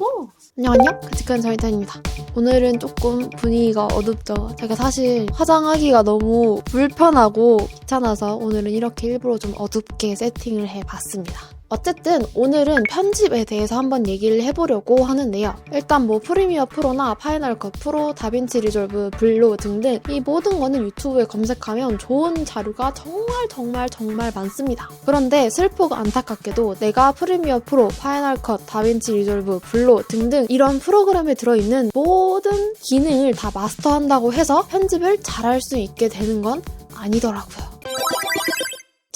오! 안녕 안녕 그치한 저희탄입니다. 오늘은 조금 분위기가 어둡죠. 제가 사실 화장하기가 너무 불편하고 귀찮아서 오늘은 이렇게 일부러 좀 어둡게 세팅을 해봤습니다 어쨌든 오늘은 편집에 대해서 한번 얘기를 해보려고 하는데요. 일단 뭐 프리미어 프로나 파이널 컷 프로, 다빈치 리졸브, 블로 등등 이 모든 거는 유튜브에 검색하면 좋은 자료가 정말 정말 정말 많습니다. 그런데 슬프고 안타깝게도 내가 프리미어 프로, 파이널 컷, 다빈치 리졸브, 블로 등등 이런 프로그램에 들어있는 모든 기능을 다 마스터한다고 해서 편집을 잘할 수 있게 되는 건 아니더라고요.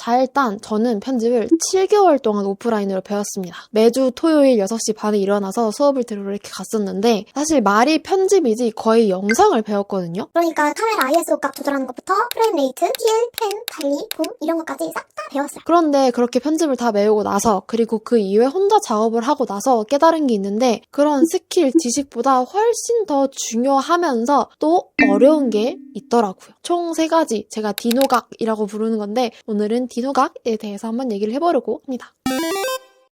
자, 일단 저는 편집을 7개월 동안 오프라인으로 배웠습니다. 매주 토요일 6시 반에 일어나서 수업을 들으러 이렇게 갔었는데, 사실 말이 편집이지 거의 영상을 배웠거든요. 그러니까 카메라 ISO 값 조절하는 것부터 프레임 레이트, PL, 펜, 달리, 붐 이런 것까지 싹 다 배웠어요. 그런데 그렇게 편집을 다 배우고 나서, 그리고 그 이후에 혼자 작업을 하고 나서 깨달은 게 있는데, 그런 스킬, 지식보다 훨씬 더 중요하면서 또 어려운 게 있더라고요. 총 세 가지, 제가 디노각이라고 부르는 건데, 오늘은 디노각에 대해서 한번 얘기를 해보려고 합니다.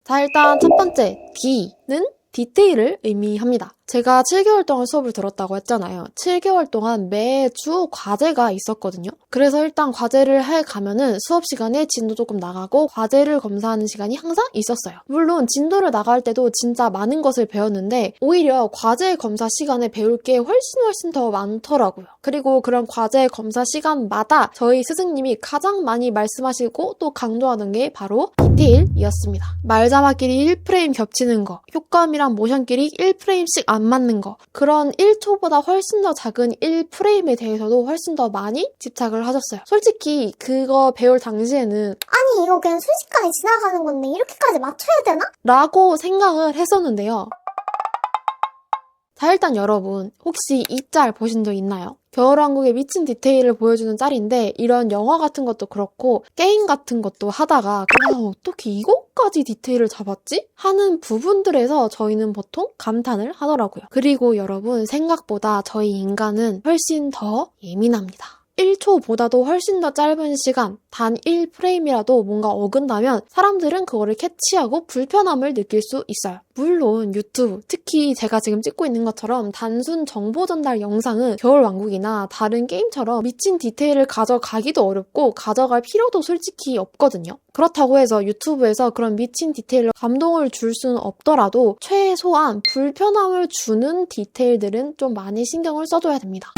자, 일단 첫 번째, D는 디테일을 의미합니다. 제가 7개월 동안 수업을 들었다고 했잖아요. 7개월 동안 매주 과제가 있었거든요. 그래서 일단 과제를 해 가면은 수업 시간에 진도 조금 나가고 과제를 검사하는 시간이 항상 있었어요. 물론 진도를 나갈 때도 진짜 많은 것을 배웠는데 오히려 과제 검사 시간에 배울 게 훨씬 훨씬 더 많더라고요. 그리고 그런 과제 검사 시간마다 저희 스승님이 가장 많이 말씀하시고 또 강조하는 게 바로 디테일이었습니다. 말자마끼리 1프레임 겹치는 거, 효과음이랑 모션끼리 1프레임씩 안 맞는 거, 그런 1초보다 훨씬 더 작은 1프레임에 대해서도 훨씬 더 많이 집착을 하셨어요. 솔직히 그거 배울 당시에는 아니 이거 그냥 순식간에 지나가는 건데 이렇게까지 맞춰야 되나? 라고 생각을 했었는데요. 자, 일단 여러분, 혹시 이 짤 보신 적 있나요? 겨울왕국의 미친 디테일을 보여주는 짤인데, 이런 영화 같은 것도 그렇고, 게임 같은 것도 하다가, 와, 어떻게 이것까지 디테일을 잡았지? 하는 부분들에서 저희는 보통 감탄을 하더라고요. 그리고 여러분, 생각보다 저희 인간은 훨씬 더 예민합니다. 1초보다도 훨씬 더 짧은 시간, 단 1프레임이라도 뭔가 어긋나면 사람들은 그거를 캐치하고 불편함을 느낄 수 있어요. 물론 유튜브, 특히 제가 지금 찍고 있는 것처럼 단순 정보 전달 영상은 겨울왕국이나 다른 게임처럼 미친 디테일을 가져가기도 어렵고 가져갈 필요도 솔직히 없거든요. 그렇다고 해서 유튜브에서 그런 미친 디테일로 감동을 줄 수는 없더라도 최소한 불편함을 주는 디테일들은 좀 많이 신경을 써줘야 됩니다.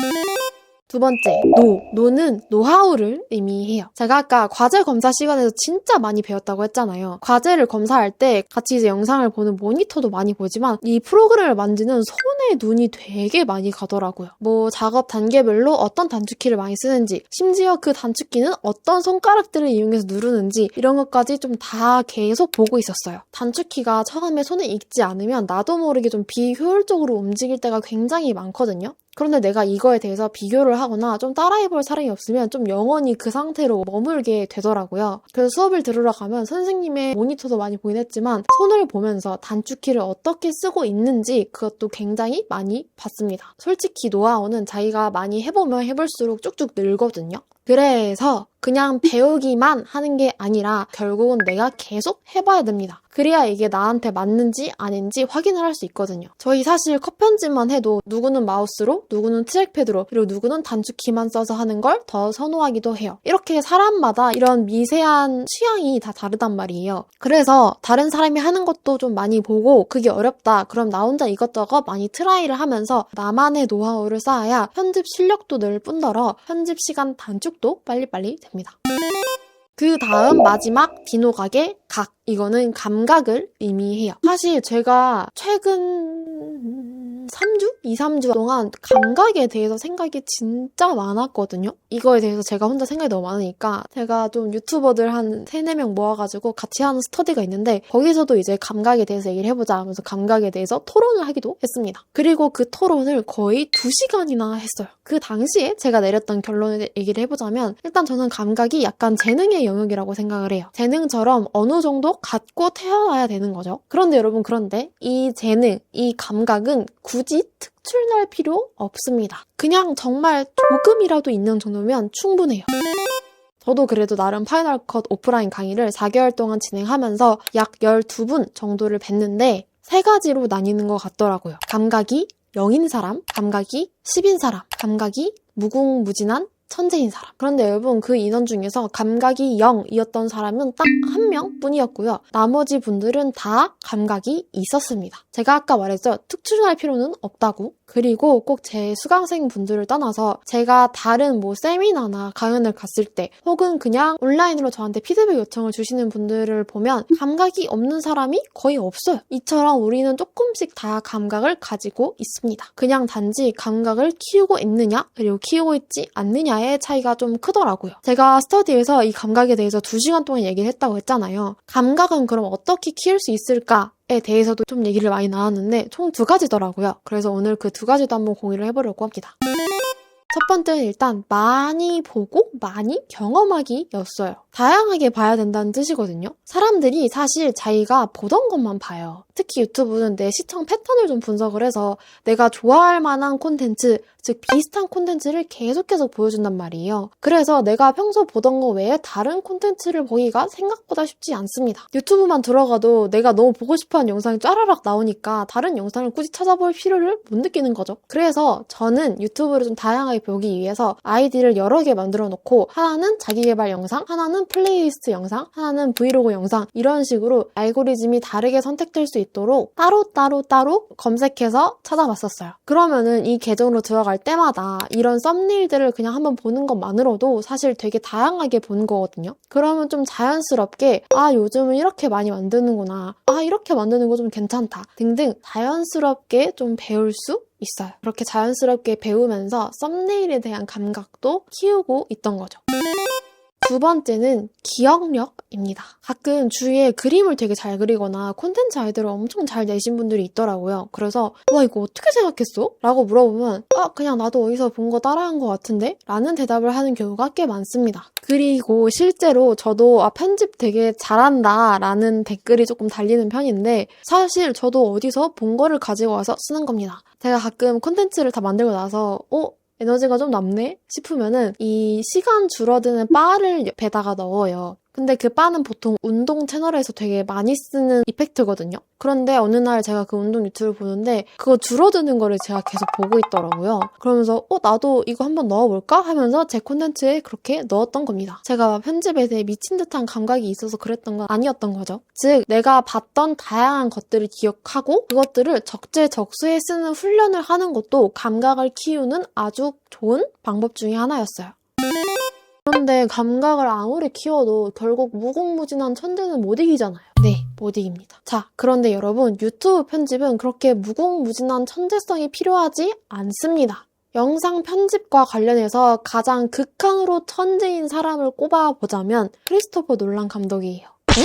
두 번째, 노. 노는 노하우를 의미해요. 제가 아까 과제 검사 시간에서 진짜 많이 배웠다고 했잖아요. 과제를 검사할 때 같이 이제 영상을 보는 모니터도 많이 보지만 이 프로그램을 만지는 손에 눈이 되게 많이 가더라고요. 뭐 작업 단계별로 어떤 단축키를 많이 쓰는지, 심지어 그 단축키는 어떤 손가락들을 이용해서 누르는지 이런 것까지 좀 다 계속 보고 있었어요. 단축키가 처음에 손에 익지 않으면 나도 모르게 좀 비효율적으로 움직일 때가 굉장히 많거든요. 그런데 내가 이거에 대해서 비교를 하거나 좀 따라해볼 사람이 없으면 좀 영원히 그 상태로 머물게 되더라고요. 그래서 수업을 들으러 가면 선생님의 모니터도 많이 보긴 했지만 손을 보면서 단축키를 어떻게 쓰고 있는지 그것도 굉장히 많이 봤습니다. 솔직히 노하우는 자기가 많이 해보면 해볼수록 쭉쭉 늘거든요. 그래서 그냥 배우기만 하는 게 아니라 결국은 내가 계속 해봐야 됩니다. 그래야 이게 나한테 맞는지 아닌지 확인을 할 수 있거든요. 저희 사실 컷 편집만 해도 누구는 마우스로, 누구는 트랙패드로, 그리고 누구는 단축키만 써서 하는 걸 더 선호하기도 해요. 이렇게 사람마다 이런 미세한 취향이 다 다르단 말이에요. 그래서 다른 사람이 하는 것도 좀 많이 보고 그게 어렵다. 그럼 나 혼자 이것저것 많이 트라이를 하면서 나만의 노하우를 쌓아야 편집 실력도 늘 뿐더러 편집 시간 단축 도 빨리빨리 됩니다. 그 다음 마지막 디노각의 각. 이거는 감각을 의미해요. 사실 제가 최근 3주? 2, 3주 동안 감각에 대해서 생각이 진짜 많았거든요. 이거에 대해서 제가 혼자 생각이 너무 많으니까 제가 좀 유튜버들 한 3, 4명 모아가지고 같이 하는 스터디가 있는데 거기서도 이제 감각에 대해서 얘기를 해보자 하면서 감각에 대해서 토론을 하기도 했습니다. 그리고 그 토론을 거의 2시간이나 했어요. 그 당시에 제가 내렸던 결론을 얘기를 해보자면 일단 저는 감각이 약간 재능의 영역이라고 생각을 해요. 재능처럼 어느 정도 갖고 태어나야 되는 거죠. 그런데 여러분 그런데 이 재능, 이 감각은 굳이 특출날 필요 없습니다. 그냥 정말 조금이라도 있는 정도면 충분해요. 저도 그래도 나름 파이널 컷 오프라인 강의를 4개월 동안 진행하면서 약 12분 정도를 뵀는데 세 가지로 나뉘는 것 같더라고요. 감각이 0인 사람, 감각이 10인 사람, 감각이 무궁무진한 천재인 사람. 그런데 여러분 그 인원 중에서 감각이 0이었던 사람은 딱 한 명 뿐이었고요. 나머지 분들은 다 감각이 있었습니다. 제가 아까 말했죠. 특출할 필요는 없다고. 그리고 꼭 제 수강생 분들을 떠나서 제가 다른 뭐 세미나나 강연을 갔을 때 혹은 그냥 온라인으로 저한테 피드백 요청을 주시는 분들을 보면 감각이 없는 사람이 거의 없어요. 이처럼 우리는 조금씩 다 감각을 가지고 있습니다. 그냥 단지 감각을 키우고 있느냐 그리고 키우고 있지 않느냐 의 차이가 좀 크더라고요. 제가 스터디에서 이 감각에 대해서 2시간 동안 얘기를 했다고 했잖아요. 감각은 그럼 어떻게 키울 수 있을까? 에 대해서도 좀 얘기를 많이 나눴는데 총 두 가지더라고요. 그래서 오늘 그 두 가지도 한번 공유를 해보려고 합니다. 첫 번째는 일단 많이 보고 많이 경험하기였어요. 다양하게 봐야 된다는 뜻이거든요. 사람들이 사실 자기가 보던 것만 봐요. 특히 유튜브는 내 시청 패턴을 좀 분석을 해서 내가 좋아할 만한 콘텐츠, 즉 비슷한 콘텐츠를 계속 계속 보여준단 말이에요. 그래서 내가 평소 보던 거 외에 다른 콘텐츠를 보기가 생각보다 쉽지 않습니다. 유튜브만 들어가도 내가 너무 보고 싶어하는 영상이 짜라락 나오니까 다른 영상을 굳이 찾아볼 필요를 못 느끼는 거죠. 그래서 저는 유튜브를 좀 다양하게 보기 위해서 아이디를 여러 개 만들어 놓고 하나는 자기개발 영상, 하나는 플레이리스트 영상, 하나는 브이로그 영상 이런 식으로 알고리즘이 다르게 선택될 수 있도록 따로따로 따로 검색해서 찾아봤었어요. 그러면은 이 계정으로 들어 갈 때마다 이런 썸네일들을 그냥 한번 보는 것만으로도 사실 되게 다양하게 보는 거거든요. 그러면 좀 자연스럽게 아 요즘은 이렇게 많이 만드는구나. 아 이렇게 만드는 거 좀 괜찮다. 등등 자연스럽게 좀 배울 수 있어요. 그렇게 자연스럽게 배우면서 썸네일에 대한 감각도 키우고 있던 거죠. 두 번째는 기억력입니다. 가끔 주위에 그림을 되게 잘 그리거나 콘텐츠 아이디어를 엄청 잘 내신 분들이 있더라고요. 그래서 와 이거 어떻게 생각했어? 라고 물어보면 아 그냥 나도 어디서 본 거 따라한 것 같은데? 라는 대답을 하는 경우가 꽤 많습니다. 그리고 실제로 저도 아 편집 되게 잘한다 라는 댓글이 조금 달리는 편인데 사실 저도 어디서 본 거를 가지고 와서 쓰는 겁니다. 제가 가끔 콘텐츠를 다 만들고 나서 어? 에너지가 좀 남네? 싶으면은 이 시간 줄어드는 바를 옆에다가 넣어요. 근데 그 바는 보통 운동 채널에서 되게 많이 쓰는 이펙트거든요. 그런데 어느 날 제가 그 운동 유튜브를 보는데 그거 줄어드는 거를 제가 계속 보고 있더라고요. 그러면서 어 나도 이거 한번 넣어볼까 하면서 제 콘텐츠에 그렇게 넣었던 겁니다. 제가 편집에 대해 미친 듯한 감각이 있어서 그랬던 건 아니었던 거죠. 즉 내가 봤던 다양한 것들을 기억하고 그것들을 적재적소에 쓰는 훈련을 하는 것도 감각을 키우는 아주 좋은 방법 중에 하나였어요. 그런데 감각을 아무리 키워도 결국 무궁무진한 천재는 못 이기잖아요. 네, 못 이깁니다. 자, 그런데 여러분, 유튜브 편집은 그렇게 무궁무진한 천재성이 필요하지 않습니다. 영상 편집과 관련해서 가장 극한으로 천재인 사람을 꼽아보자면 크리스토퍼 놀란 감독이에요. 에?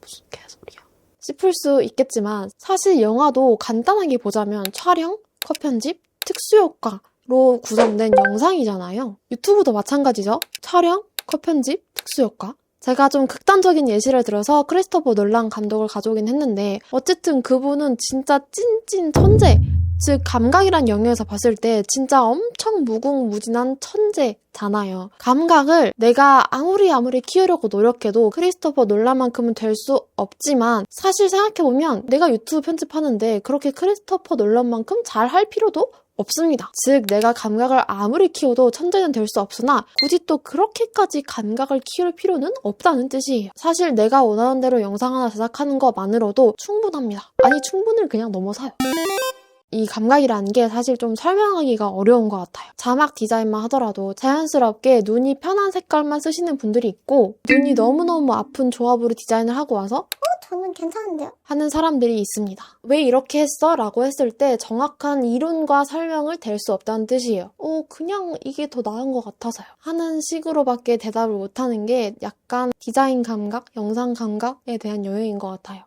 무슨 개소리야. 싶을 수 있겠지만 사실 영화도 간단하게 보자면 촬영, 컷 편집, 특수효과, 로 구성된 영상이잖아요. 유튜브도 마찬가지죠. 촬영, 컷 편집, 특수효과. 제가 좀 극단적인 예시를 들어서 크리스토퍼 놀란 감독을 가져오긴 했는데 어쨌든 그분은 진짜 찐찐 천재 즉 감각이란 영역에서 봤을 때 진짜 엄청 무궁무진한 천재잖아요. 감각을 내가 아무리 아무리 키우려고 노력해도 크리스토퍼 놀라만큼은 될 수 없지만 사실 생각해보면 내가 유튜브 편집하는데 그렇게 크리스토퍼 놀란만큼 잘 할 필요도 없습니다. 즉, 내가 감각을 아무리 키워도 천재는 될 수 없으나 굳이 또 그렇게까지 감각을 키울 필요는 없다는 뜻이에요. 사실 내가 원하는 대로 영상 하나 제작하는 것만으로도 충분합니다. 아니, 충분을 그냥 넘어서요. 이 감각이라는 게 사실 좀 설명하기가 어려운 것 같아요. 자막 디자인만 하더라도 자연스럽게 눈이 편한 색깔만 쓰시는 분들이 있고 눈이 너무너무 아픈 조합으로 디자인을 하고 와서 저는 괜찮은데요? 하는 사람들이 있습니다. 왜 이렇게 했어? 라고 했을 때 정확한 이론과 설명을 댈 수 없다는 뜻이에요. 어, 그냥 이게 더 나은 것 같아서요. 하는 식으로밖에 대답을 못하는 게 약간 디자인 감각, 영상 감각에 대한 영역인 것 같아요.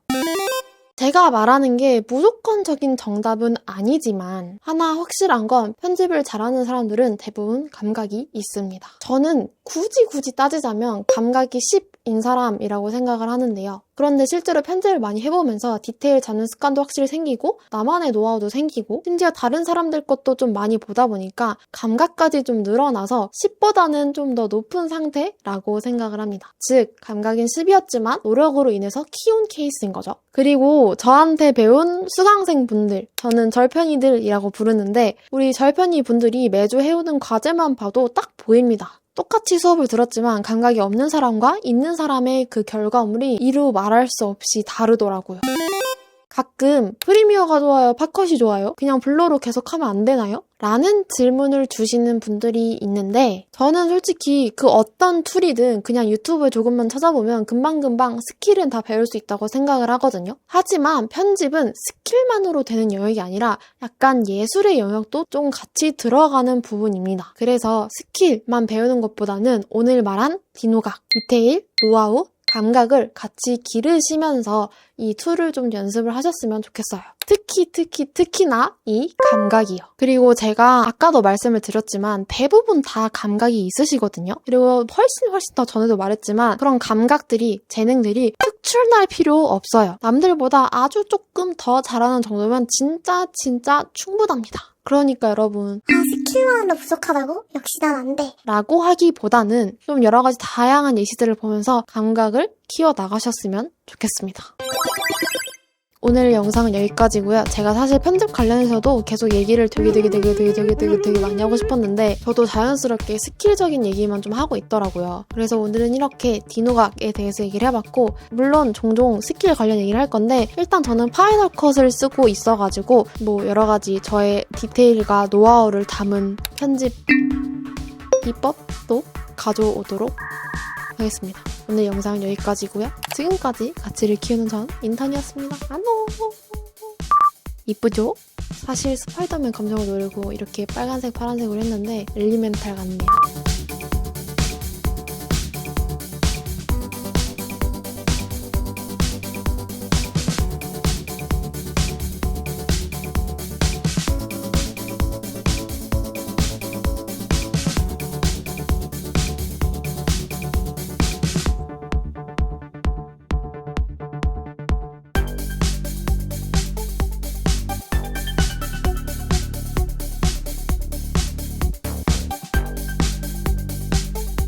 제가 말하는 게 무조건적인 정답은 아니지만 하나 확실한 건 편집을 잘하는 사람들은 대부분 감각이 있습니다. 저는 굳이 굳이 따지자면 감각이 10 편집 인 사람이라고 생각을 하는데요. 그런데 실제로 편집을 많이 해보면서 디테일 잡는 습관도 확실히 생기고 나만의 노하우도 생기고 심지어 다른 사람들 것도 좀 많이 보다 보니까 감각까지 좀 늘어나서 10보다는 좀 더 높은 상태라고 생각을 합니다. 즉 감각인 10이었지만 노력으로 인해서 키운 케이스인 거죠. 그리고 저한테 배운 수강생 분들 저는 절편이들이라고 부르는데 우리 절편이 분들이 매주 해오는 과제만 봐도 딱 보입니다. 똑같이 수업을 들었지만 감각이 없는 사람과 있는 사람의 그 결과물이 이루 말할 수 없이 다르더라고요. 가끔 프리미어가 좋아요, 팝컷이 좋아요? 그냥 블로로 계속 하면 안 되나요? 라는 질문을 주시는 분들이 있는데 저는 솔직히 그 어떤 툴이든 그냥 유튜브에 조금만 찾아보면 금방금방 스킬은 다 배울 수 있다고 생각을 하거든요. 하지만 편집은 스킬만으로 되는 영역이 아니라 약간 예술의 영역도 좀 같이 들어가는 부분입니다. 그래서 스킬만 배우는 것보다는 오늘 말한 디노각, 디테일, 노하우, 감각을 같이 기르시면서 이 툴을 좀 연습을 하셨으면 좋겠어요. 특히 특히 특히나 이 감각이요. 그리고 제가 아까도 말씀을 드렸지만 대부분 다 감각이 있으시거든요. 그리고 훨씬 훨씬 더 전에도 말했지만 그런 감각들이 재능들이 특출날 필요 없어요. 남들보다 아주 조금 더 잘하는 정도면 진짜 진짜 충분합니다. 그러니까 여러분 아, 스킬만으로 부족하다고? 역시 난 안 돼. 라고 하기보다는 좀 여러 가지 다양한 예시들을 보면서 감각을 키워 나가셨으면 좋겠습니다. 오늘 영상은 여기까지고요. 제가 사실 편집 관련해서도 계속 얘기를 되게 되게 되게 되게 되게 되게 되게 많이 하고 싶었는데 저도 자연스럽게 스킬적인 얘기만 좀 하고 있더라고요. 그래서 오늘은 이렇게 디노각에 대해서 얘기를 해봤고 물론 종종 스킬 관련 얘기를 할 건데 일단 저는 파이널 컷을 쓰고 있어가지고 뭐 여러 가지 저의 디테일과 노하우를 담은 편집 비법도 가져오도록 하겠습니다. 오늘 영상은 여기까지고요. 지금까지 가치를 키우는 전 인턴이었습니다. 안녕. 이쁘죠? 사실 스파이더맨 감정을 노리고 이렇게 빨간색, 파란색으로 했는데 엘리멘탈 같네요.